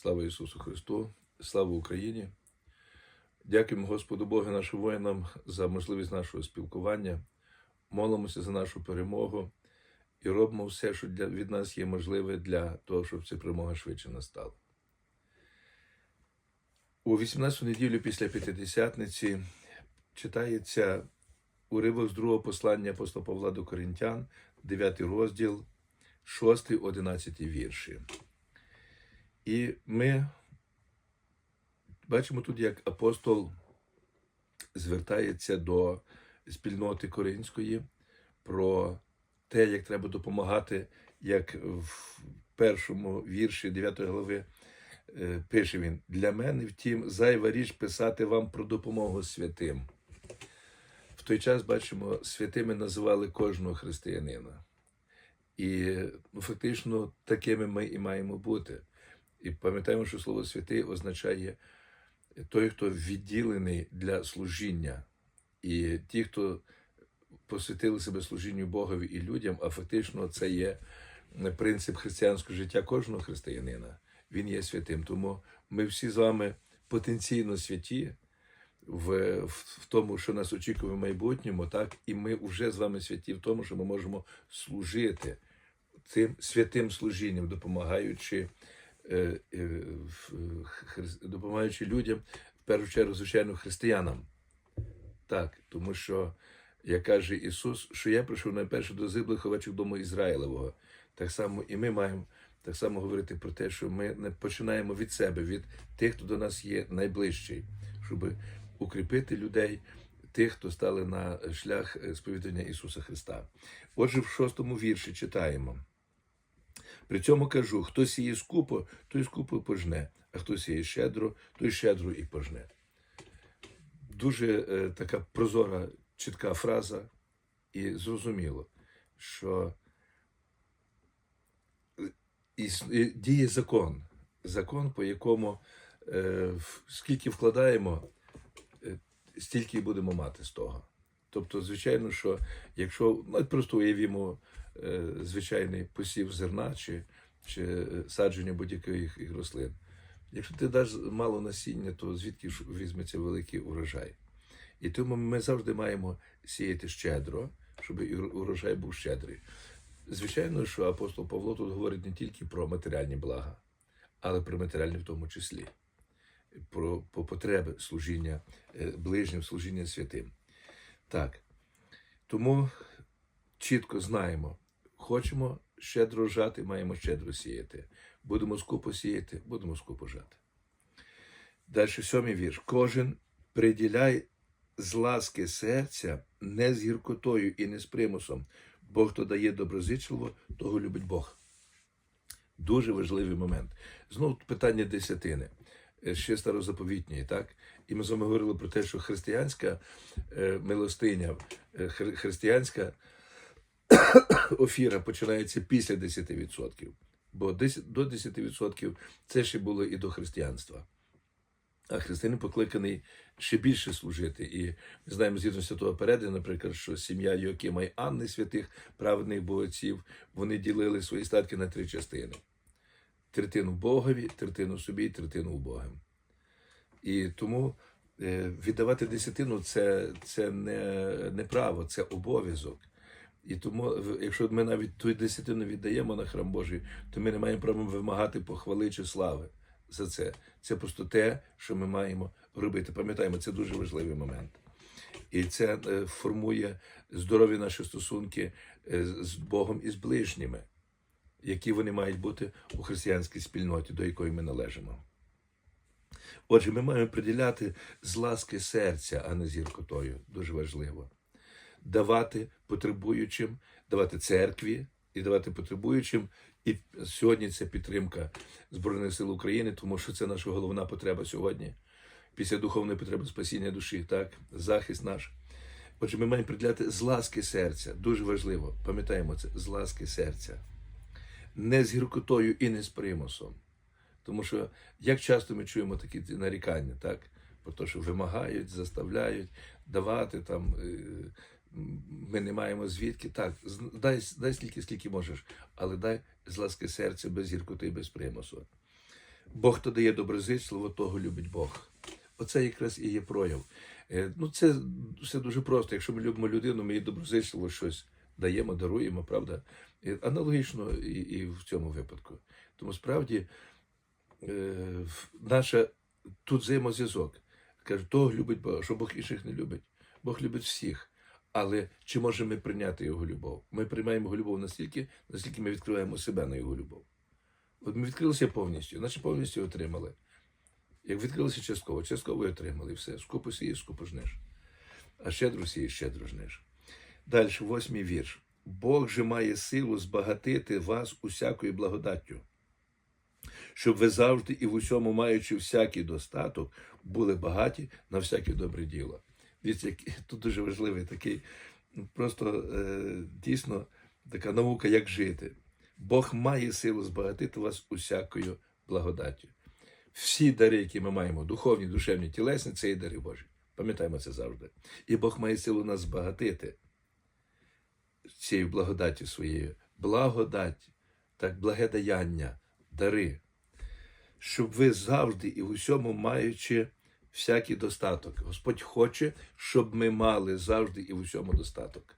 Слава Ісусу Христу, слава Україні. Дякуємо Господу Богу нашим воїнам за можливість нашого спілкування. Молимося за нашу перемогу і робимо все, що для, від нас є можливе для того, щоб ця перемога швидше настала. У 18 неділю після П'ятидесятниці читається уривок з другого послання апостола Павла до Коринтян, 9 розділ, 6-11 вірші. І ми бачимо тут, як апостол звертається до спільноти Коринської про те, як треба допомагати, як в першому вірші 9 глави е, пише він: для мене, втім, зайва річ писати вам про допомогу святим. В той час бачимо, святими називали кожного християнина. І ну, фактично такими ми і маємо бути. І пам'ятаємо, що слово святий означає той, хто відділений для служіння, і ті, хто посвятили себе служінню Богові і людям, а фактично це є принцип християнського життя кожного християнина. Він є святим. Тому ми всі з вами потенційно святі в, в, тому, що нас очікує в майбутньому, так і ми вже з вами святі в тому, що ми можемо служити цим святим служінням, допомагаючи. Е, е, хри- допомагаючи людям, в першу чергу, звичайно, християнам. Так, тому що, як каже Ісус, що я прийшов найперше до зиблих овечок дому Ізраїлевого. Так само і ми маємо так само говорити про те, що ми не починаємо від себе, від тих, хто до нас є найближчий, щоб укріпити людей, тих, хто стали на шлях е, сповідання Ісуса Христа. Отже, в шостому вірші читаємо. При цьому кажу: хто сіє скупо, той скупо пожне, а хто сіє щедро, той щедро і пожне. Дуже е, така прозора, чітка фраза, і зрозуміло, що діє закон, закон, по якому е, скільки вкладаємо, е, стільки будемо мати з того. Тобто, звичайно, що якщо ну, просто уявімо е, звичайний посів зерна чи, чи е, садження будь-яких рослин. Якщо ти даш мало насіння, то звідки ж візьметься великий урожай? І тому ми завжди маємо сіяти щедро, щоб урожай був щедрий. Звичайно, що апостол Павло тут говорить не тільки про матеріальні блага, але про матеріальні в тому числі, про, про потреби служіння е, ближнім, служіння святим. Так. Тому чітко знаємо, хочемо щедро жати, маємо щедро сіяти. Будемо скупо сіяти, будемо скупо жати. Далі сьомий вірш. Кожен приділяй з ласки серця не з гіркотою і не з примусом, бо хто дає доброзичливо, того любить Бог. Дуже важливий момент. Знову питання десятини, е, ще старозаповітньої, так? І ми з вами говорили про те, що християнська е, милостиня, е, християнська офіра починається після 10%. Бо 10, до 10% це ще було і до християнства. А християнин покликаний ще більше служити. І ми знаємо згідно святого переду, наприклад, що сім'я Йокима і Анни, святих праведних богатців, вони ділили свої статки на три частини: третину Богові, третину собі, і третину убогим. І тому е, віддавати десятину це, це не, не право, це обов'язок. І тому, якщо ми навіть ту десятину віддаємо на храм Божий, то ми не маємо права вимагати похвали чи слави за це. Це просто те, що ми маємо робити. Пам'ятаємо, це дуже важливий момент. І це е, формує здорові наші стосунки е, з Богом і з ближніми, які вони мають бути у християнській спільноті, до якої ми належимо. Отже, ми маємо приділяти з ласки серця, а не з гіркотою. Дуже важливо. Давати потребуючим, давати церкві і давати потребуючим. І сьогодні це підтримка Збройних сил України, тому що це наша головна потреба сьогодні. Після духовної потреби спасіння душі, так, захист наш. Отже, ми маємо приділяти з ласки серця. Дуже важливо. Пам'ятаємо це з ласки серця. Не з гіркотою і не з примусом. Тому що як часто ми чуємо такі нарікання, так? Про те, що вимагають, заставляють давати там. Е, Ми не маємо звідки. Так, дай, дай стільки, скільки можеш, але дай з ласки серця без гіркоти і без примусу. Бог, хто дає доброзичливо, того любить Бог. Оце якраз і є прояв. Е, Ну, це все дуже просто. Якщо ми любимо людину, ми їй доброзичливо щось даємо, даруємо, правда? Аналогічно і, і в цьому випадку. Тому справді е, наша тут взаємозв'язок. Каже, того любить Бог, що Бог інших не любить. Бог любить всіх. Але чи можемо ми прийняти його любов? Ми приймаємо його любов настільки, наскільки ми відкриваємо себе на його любов. От ми відкрилися повністю, значить повністю отримали. Як відкрилися частково, частково і отримали. Все. Скупо сіє, скупо жнеш. А щедро сіє, щедро жнеш. Далі, восьмий вірш. Бог же має силу збагатити вас усякою благодаттю, щоб ви завжди і в усьому, маючи всякий достаток, були багаті на всяке добре діло. Тут дуже важливий такий, ну, просто е, дійсно така наука, як жити. Бог має силу збагатити вас усякою благодаттю. Всі дари, які ми маємо, духовні, душевні, тілесні, це і дари Божі. Пам'ятаємо це завжди. І Бог має силу нас збагатити цією благодаттю своєю. Благодать, так, благе даяння, дари. Щоб ви завжди і в усьому маючи всякий достаток. Господь хоче, щоб ми мали завжди і в усьому достаток.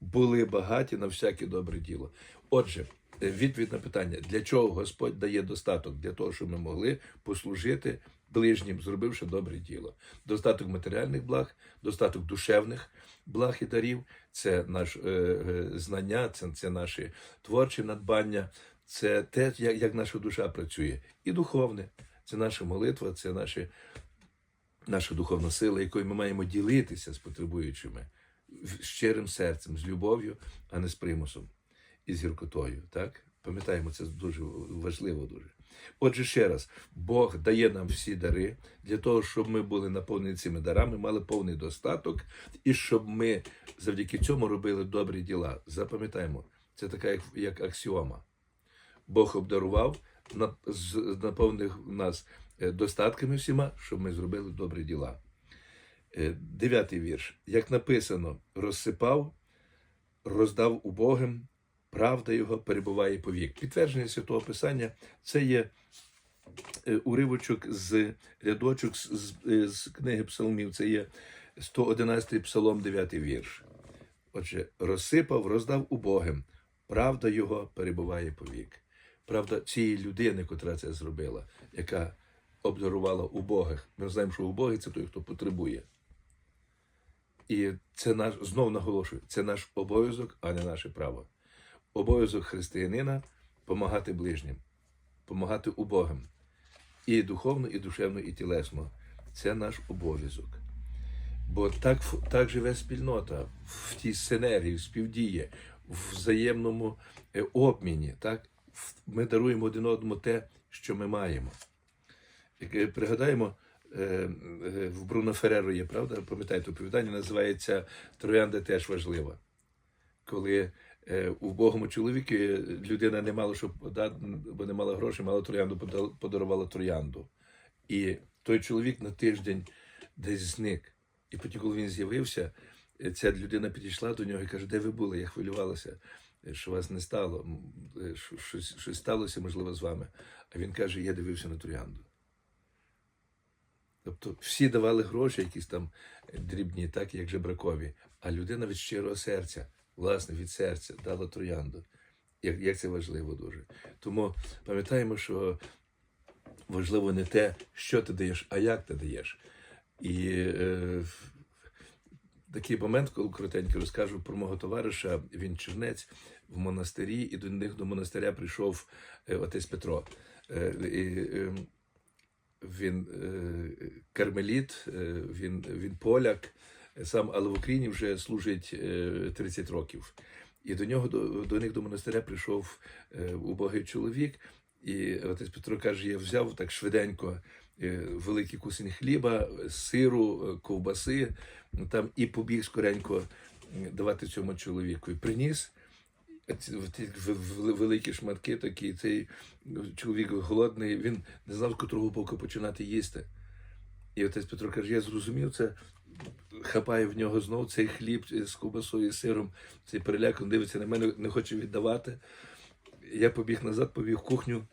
Були багаті на всяке добре діло. Отже, відповідь на питання, для чого Господь дає достаток? Для того, щоб ми могли послужити ближнім, зробивши добре діло. Достаток матеріальних благ, достаток душевних благ і дарів це наше е, знання, це, це наші творчі надбання, це те, як, як наша душа працює, і духовне. Це наша молитва, це наші, наша духовна сила, якою ми маємо ділитися з потребуючими щирим серцем, з любов'ю, а не з примусом і з гіркотою. Так? Пам'ятаємо, це дуже важливо дуже. Отже, ще раз, Бог дає нам всі дари для того, щоб ми були наповнені цими дарами, мали повний достаток, і щоб ми завдяки цьому робили добрі діла. Запам'ятаємо, це така як, як аксіома. Бог обдарував, наповнив нас е, достатками всіма, щоб ми зробили добрі діла. Е, Дев'ятий вірш. Як написано, розсипав, роздав убогим, правда його перебуває повік. Підтвердження святого Писання це є е, уривочок з рядочок з, з, книги Псалмів. Це є 111 псалом, 9 вірш. Отже, розсипав, роздав убогим, правда його перебуває повік. Правда цієї людини, котра це зробила, яка обдарувала убогих. Ми знаємо, що убогий це той, хто потребує. І це наш, знов наголошую, це наш обов'язок, а не наше право. Обов'язок християнина допомагати ближнім, допомагати убогим. І духовно, і душевно, і тілесно. Це наш обов'язок. Бо так, так живе спільнота в тій синергії, в співдії, в взаємному е, обміні. Так? Ми даруємо один одному те, що ми маємо. Е, пригадаємо, е, е, в Бруно Фереро є, правда? Пам'ятаєте, оповідання називається Троянда теж важлива. Коли у Богому чоловіки людина не мала що подати, бо не мала грошей, мала троянду, подарувала троянду. І той чоловік на тиждень десь зник. І потім, коли він з'явився, ця людина підійшла до нього і каже, де ви були? Я хвилювалася, що вас не стало. Е, що- Щось, щось сталося, можливо, з вами. А він каже, я дивився на троянду. Тобто всі давали гроші, якісь там е, дрібні, так як жебракові, а людина від щирого серця, власне, від серця дала троянду. Як, як це важливо дуже. Тому пам'ятаємо, що важливо не те, що ти даєш, а як ти даєш. І е, такий момент, коли коротенько розкажу про мого товариша, він чернець в монастирі, і до них до монастиря прийшов е, отець Петро. Е, е, він кармеліт, він, він поляк, сам, але в Україні вже служить е, 30 років. І до нього до, до них до монастиря прийшов убогий чоловік, і отець Петро каже: я взяв так швиденько великий кусень хліба, сиру, е, ковбаси, ну, там і побіг скоренько давати цьому чоловіку. І приніс. В- великі шматки такі, цей чоловік голодний, він не знав, з котрого боку починати їсти. І отець Петро каже: я зрозумів це, хапає в нього знов цей хліб з ковбасою сиром, цей переляк, він дивиться на мене, не хоче віддавати. Я побіг назад, побіг в кухню,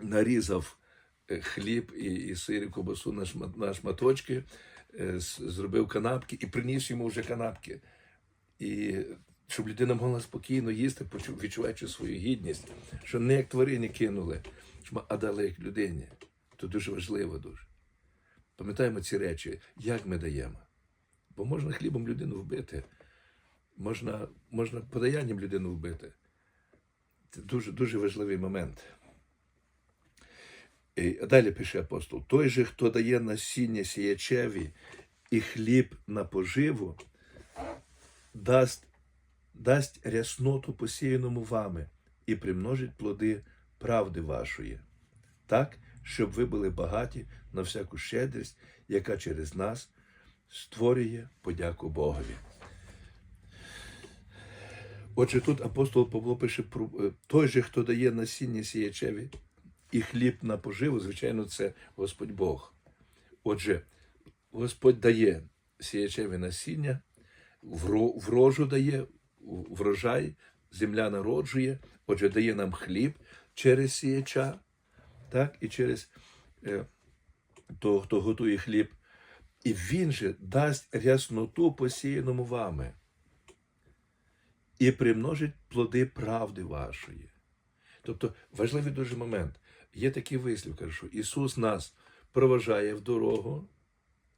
нарізав е, хліб і, і сир, і кобасу на, шма- на шматочки, е, зробив канапки і приніс йому вже канапки. І щоб людина могла спокійно їсти, відчуваючи свою гідність, що не як тварині кинули, а дали як людині. То дуже важливо дуже. Пам'ятаємо ці речі, як ми даємо. Бо можна хлібом людину вбити, можна, можна подаянням людину вбити. Це дуже, дуже важливий момент. Далі пише апостол: той же, хто дає насіння сіячеві і хліб на поживу, дасть, дасть рясноту посіяному вами і примножить плоди правди вашої, так, щоб ви були багаті на всяку щедрість, яка через нас створює подяку Богові. Отже, тут апостол Павло пише про той же, хто дає насіння сіячеві і хліб на поживу, звичайно, це Господь Бог. Отже, Господь дає сіячеві насіння, вро- врожу дає, врожай, земля народжує, отже, дає нам хліб через сіяча, так, і через е, того, хто готує хліб. І він же дасть рясноту посіяному вами і примножить плоди правди вашої. Тобто важливий дуже момент. Є такий вислів, каже, що Ісус нас проважає в дорогу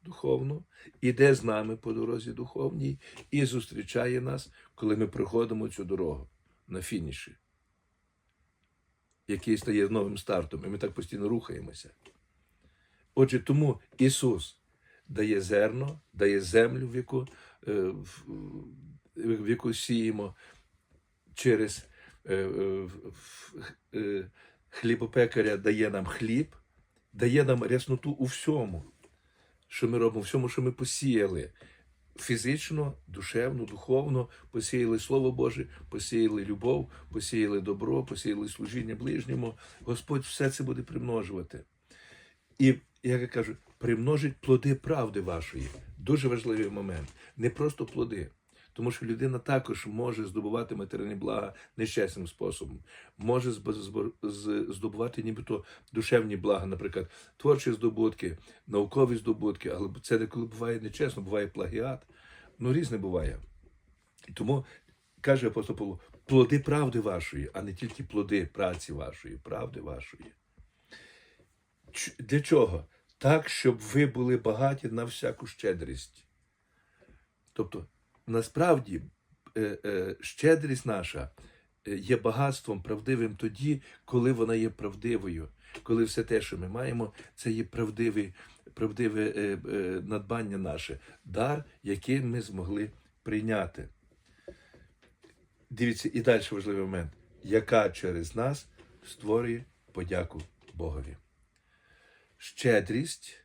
духовну, іде з нами по дорозі духовній і зустрічає нас, коли ми проходимо цю дорогу на фініші, який стає новим стартом, і ми так постійно рухаємося. Отже, тому Ісус дає зерно, дає землю, в яку, е, в- яку сіємо через е, е, хлібопекаря дає нам хліб, дає нам рясноту у всьому, що ми робимо, всьому, що ми посіяли. Фізично, душевно, духовно посіяли Слово Боже, посіяли любов, посіяли добро, посіяли служіння ближньому. Господь все це буде примножувати. І, як я кажу, примножить плоди правди вашої. Дуже важливий момент. Не просто плоди. Тому що людина також може здобувати матеріальні блага нещасним способом, може здобувати нібито душевні блага, наприклад, творчі здобутки, наукові здобутки, але це деколи буває нечесно, буває плагіат. Ну, різне буває. Тому каже апостол Павло, плоди правди вашої, а не тільки плоди праці вашої, правди вашої. Для чого? Так, щоб ви були багаті на всяку щедрість. Тобто, насправді, е, е, щедрість наша е, є багатством правдивим тоді, коли вона є правдивою, коли все те, що ми маємо, це є правдивий, правдиве надбання наше, дар, який ми змогли прийняти. Дивіться, і далі важливий момент, яка через нас створює подяку Богові. Щедрість,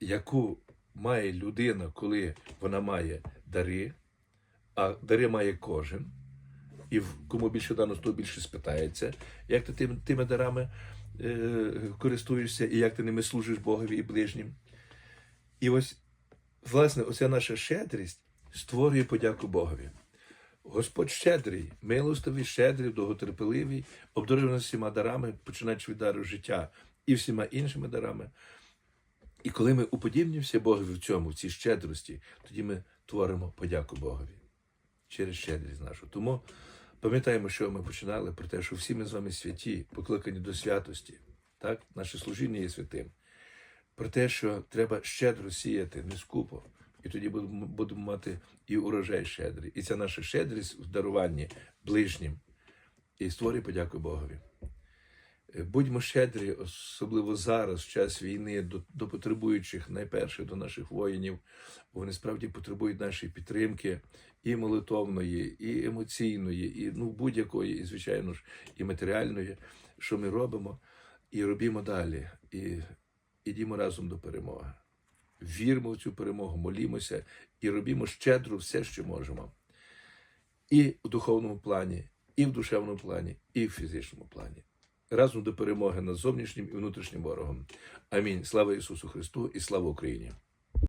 яку має людина, коли вона має дари, а дари має кожен, і кому більше дано, то більше спитається, як ти тим, тими дарами е, користуєшся і як ти ними служиш Богові і ближнім. І ось, власне, оця наша щедрість створює подяку Богові. Господь щедрий, милостивий, щедрий, довготерпеливий, обдарив нас всіма дарами, починаючи від дару життя і всіма іншими дарами. І коли ми уподібнюємося Богові в цьому, в цій щедрості, тоді ми творимо подяку Богові через щедрість нашу. Тому пам'ятаємо, що ми починали про те, що всі ми з вами святі, покликані до святості. Так? Наше служіння є святим. Про те, що треба щедро сіяти, не скупо. І тоді будемо, будемо мати і урожай щедрий. І ця наша щедрість в даруванні ближнім. І створює подяку Богові. Е, Будьмо щедрі, особливо зараз, в час війни, до, до потребуючих, найперше до наших воїнів, бо вони справді потребують нашої підтримки і молитовної, і емоційної, і ну, будь-якої, і, звичайно ж, і матеріальної, що ми робимо, і робімо далі. І ідімо разом до перемоги. Віримо в цю перемогу, молімося і робімо щедро все, що можемо. І в духовному плані, і в душевному плані, і в фізичному плані. Разом до перемоги над зовнішнім і внутрішнім ворогом. Амінь. Слава Ісусу Христу і слава Україні!